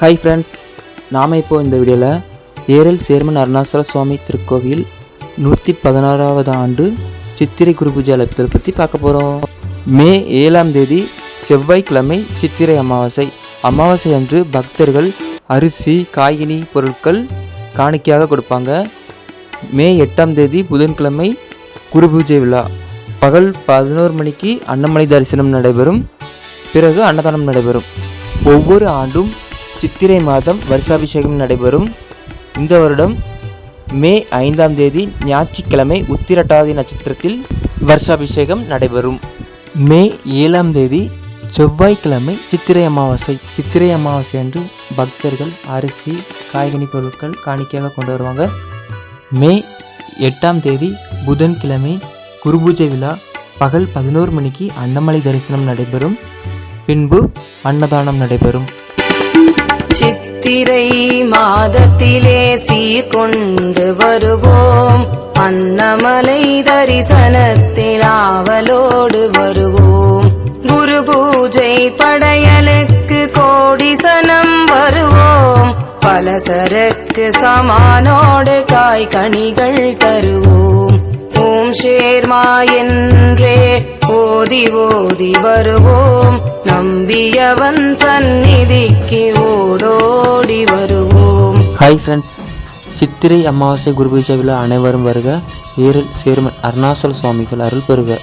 Hi friends நாம் இப்போது இந்த வீடியோவில் ஏரல் சேர்மன் அருணாசல சுவாமி திருக்கோவில் நூற்றி பதினாறாவது ஆண்டு சித்திரை குருபூஜை அழைப்பதை பற்றி பார்க்க போகிறோம் மே ஏழாம் தேதி செவ்வாய்க்கிழமை சித்திரை அமாவாசை. அமாவாசை அன்று பக்தர்கள் அரிசி காய்கனி பொருட்கள் காணிக்கையாக கொடுப்பாங்க. மே எட்டாம் தேதி புதன்கிழமை குருபூஜை விழா. பகல் பதினோரு மணிக்கு அன்னமலை தரிசனம் நடைபெறும். பிறகு அன்னதானம் நடைபெறும். ஒவ்வொரு ஆண்டும் சித்திரை மாதம் வருஷாபிஷேகம் நடைபெறும். இந்த வருடம் மே ஐந்தாம் தேதி ஞாயிற்றுக்கிழமை உத்திரட்டாதி நட்சத்திரத்தில் வருஷாபிஷேகம் நடைபெறும். மே ஏழாம் தேதி செவ்வாய்க்கிழமை சித்திரை அமாவாசை. சித்திரை அமாவாசை அன்று பக்தர்கள் அரிசி காய்கனி பொருட்கள் காணிக்கையாக கொண்டு வருவாங்க. மே எட்டாம் தேதி புதன்கிழமை குருபூஜை விழா. பகல் பதினோரு மணிக்கு அன்னமலை தரிசனம் நடைபெறும். பின்பு அன்னதானம் நடைபெறும். சித்திரை மாதத்திலே சீர்கொண்டு வருவோம். அன்னமலை தரிசனத்தில் ஆவலோடு வருவோம். குரு பூஜை படையலுக்கு கோடிசனம் வருவோம். பல சரக்கு சமானோடு காய் கனிகள் தருவோம். ஓம் ஷேர்மா என்றே ஓதி ஓதி வருவோம். நம்பியவன் சந்நிதிக்கு ஓடும் ஹாய் ஃப்ரெண்ட்ஸ் சித்திரை அமாவாசை குருபூஜை விழா அனைவரும் வருக. ஏரல் சேர்மன் அருணாசல சுவாமிகள் அருள் பெறுக.